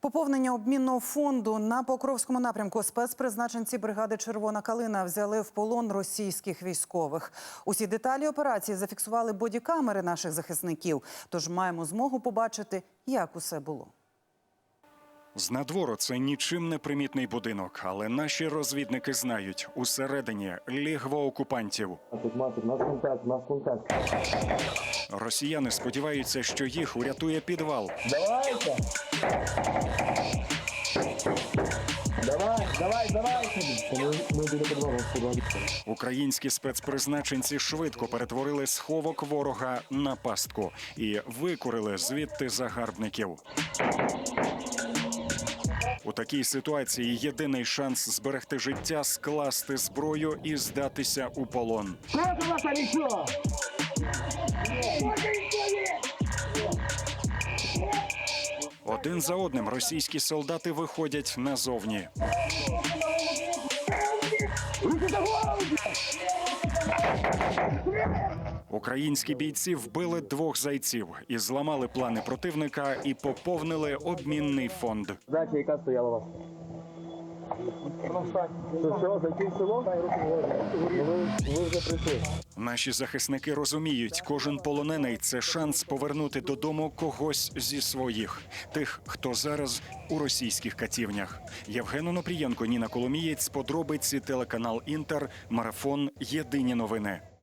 Поповнення обмінного фонду на Покровському напрямку спецпризначенці бригади Червона калина взяли в полон російських військових. Усі деталі операції зафіксували бодікамери наших захисників. Тож маємо змогу побачити, як усе було. З надвору це нічим не примітний будинок, але наші розвідники знають усередині лігво окупантів. Тут мати, нас контакт, нас контакт. Росіяни сподіваються, що їх урятує підвал. Давайте! Давай, давай, давай! Ми, ми біля підвалу підвалу. Українські спецпризначенці швидко перетворили сховок ворога на пастку і викурили звідти загарбників. У такій ситуації єдиний шанс зберегти життя скласти зброю і здатися у полон. Один за одним російські солдати виходять назовні. Українські бійці вбили двох зайців і зламали плани противника і поповнили обмінний фонд. Задача, яка стояла вас? Наші захисники розуміють, кожен полонений це шанс повернути додому когось зі своїх, тих, хто зараз у російських катівнях. Євген Онопрієнко, Ніна Коломієць, подробиці телеканал Інтер, марафон Єдині новини.